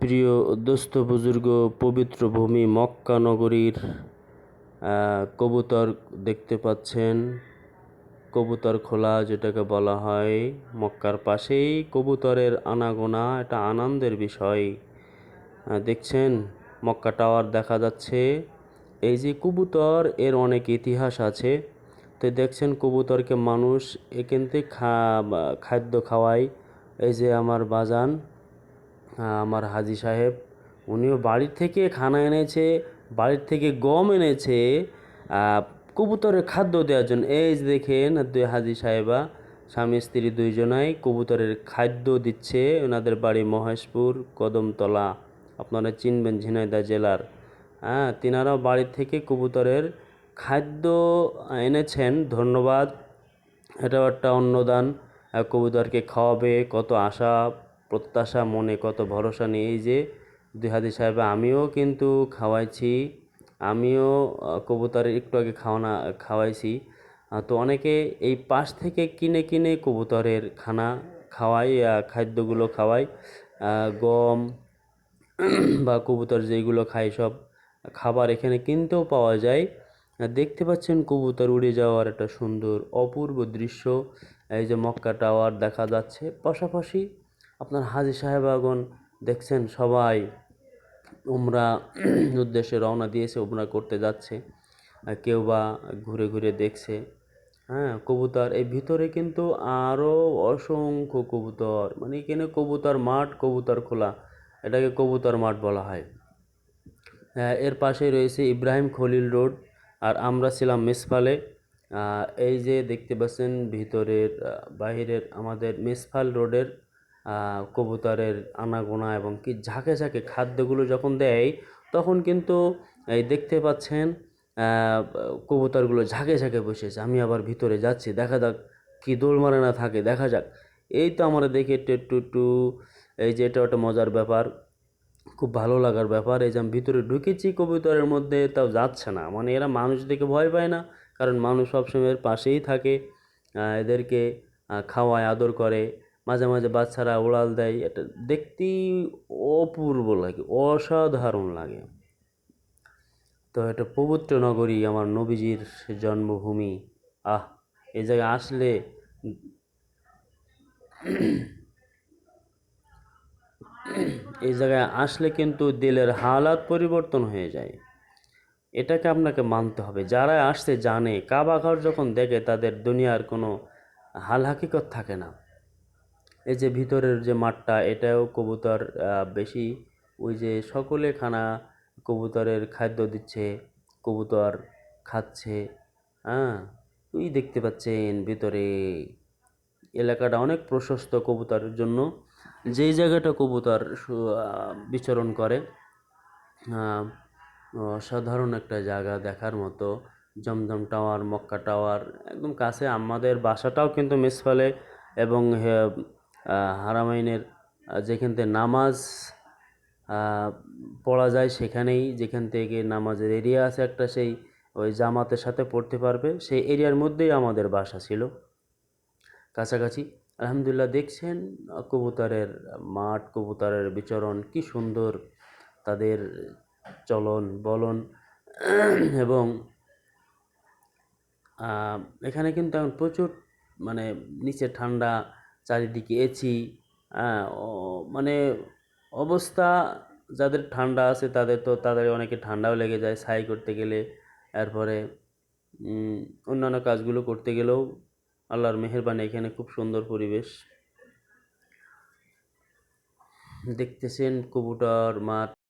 প্রিয় দোস্ত বুজুর্গ, পবিত্র ভূমি মক্কা নগরীর কবুতর দেখতে পাচ্ছেন। কবুতর খোলা যেটাকে বলা হয় মক্কার পাশেই কবুতরের আনাগোনা, এটা আনন্দের বিষয়। দেখছেন, মক্কা টাওয়ার দেখা যাচ্ছে। এই যে কবুতর, এর অনেক ইতিহাস আছে। তো দেখছেন, কবুতরকে মানুষ এখান থেকে খা খাদ্য খাওয়ায়। এই যে আমার বাজান আমার হাজি সাহেব, উনিও বাড়ির থেকে খানা এনেছে, বাড়ির থেকে গম এনেছে কবুতরের খাদ্য দেওয়ার জন্য। এই যে দেখেন, দুই হাজি সাহেবা, স্বামী, স্ত্রী দুইজনাই কবুতরের খাদ্য দিচ্ছে ওনাদের বাড়ি মহেশপুর, কদমতলা, আপনারা চিনবেন ঝিনাইদা জেলার। হ্যাঁ তিনারাও বাড়ি থেকে কবুতরের খাদ্য এনেছেন, ধন্যবাদ। এটাও একটা অন্নদান কবুতরকে খাওয়াবে, কত আশা। প্রত্যাশা, মনে কত ভরসা নিয়ে যে দুই সাহেব, আমিও কিন্তু খাওয়াইছি, আমিও কবুতরের একটু আগে খাওয়ানা, খাওয়াইছি। তো অনেকে এই পাশ থেকে কিনে কিনে কবুতরের খানা খাওয়াই খাদ্যগুলো খাওয়াই গম বা কবুতর যেগুলো খায় সব খাবার এখানে কিনতেও পাওয়া যায়। দেখতে পাচ্ছেন কবুতর উড়ে যাওয়ার একটা সুন্দর, অপূর্ব দৃশ্য। এই যে মক্কা টাওয়ার দেখা যাচ্ছে। পাশাপাশি আপনার হাজি সাহেবাগণ দেখছেন সবাই উমরা উদ্দেশ্যে রওনা দিয়েছে উমরা করতে যাচ্ছে কেউ বা ঘুরে ঘুরে দেখছে। হ্যাঁ কবুতর এই ভিতরে কিন্তু আরও অসংখ্য কবুতর মানে এখানে কবুতর মাঠ কবুতর খোলা এটাকে কবুতর মাঠ বলা হয়। আহ, এর পাশে রয়েছে ইব্রাহিম খলিল রোড আর আমরা ছিলাম মেসফালে। এই যে দেখতে পাচ্ছেন ভিতরের বাহিরের আমাদের মেসফাল রোডের কবুতরের আনাগোনা এবং কি ঝাঁকে ঝাঁকে খাদ্যগুলো যখন দেয়, তখন কিন্তু এই দেখতে পাচ্ছেন কবুতরগুলো ঝাঁকে ঝাঁকে বসেছে আমি আবার ভিতরে যাচ্ছি, দেখা যাক কি দোল মারে না থাকে, দেখা যাক। এই তো আমরা দেখি একটু একটু এই যে এটা একটা মজার ব্যাপার, খুব ভালো লাগার ব্যাপার। এই যে আমি ভিতরে ঢুকেছি, কবুতরের মধ্যে তাও যাচ্ছে না। মানে এরা মানুষ দেখে ভয় পায় না, কারণ মানুষ সবসময় পাশেই থাকে এদেরকে খাওয়ায়, আদর করে। মাঝে মাঝে বাচ্চারা উড়াল দেয়, এটা দেখতেই অপূর্ব লাগে, অসাধারণ লাগে। তো এটা পবিত্র নগরী, আমার নবীজির জন্মভূমি। আহ এই জায়গায় আসলে এই জায়গায় আসলে কিন্তু দিলের হালাত পরিবর্তন হয়ে যায়। এটাকে আপনাকে মানতে হবে, যারা আসছে জানে, কাবা ঘর যখন দেখে তাদের দুনিয়ার কোনো হাল হাকিকত থাকে না। এই যে ভিতরের যে মাঠটা এটাও কবুতর বেশি ওই যে সকলে খানা কবুতরের খাদ্য দিচ্ছে কবুতর খাচ্ছে হ্যাঁ? ওই দেখতে পাচ্ছেন ভিতরে। এলাকাটা অনেক প্রশস্ত কবুতরের জন্য। যেই জায়গাটা কবুতর বিচরণ করে আহ, অসাধারণ একটা জায়গা দেখার মতো। জমজম টাওয়ার মক্কা টাওয়ার একদম কাছে। আমাদের বাসাটাও কিন্তু মেসফালে এবং হে- আহ, হারামাইনের যেখান থেকে নামাজ পড়া যায় সেখানেই, যেখান থেকে নামাজের এরিয়া আছে একটা, সেই ওই জামাতের সাথে পড়তে পারবে। সেই এরিয়ার মধ্যেই আমাদের বাসা ছিল। কাছাকাছি। আলহামদুলিল্লাহ দেখছেন, কবুতরের মাঠ, কবুতরের বিচরণ কি সুন্দর, তাদের চলন বলন। এবং এখানে কিন্তু এখন প্রচুর মানে নিচে ঠান্ডা চারিদিকে এসি মানে অবস্থা যাদের ঠান্ডা আছে তাদের তো, তাদের অনেকে ঠান্ডাও লেগে যায় ছাই করতে গেলে। এরপরে অন্যান্য কাজগুলো করতে গেলেও আল্লাহর মেহেরবানি এখানে খুব সুন্দর পরিবেশ। দেখতেছেন কবুটার মাঠ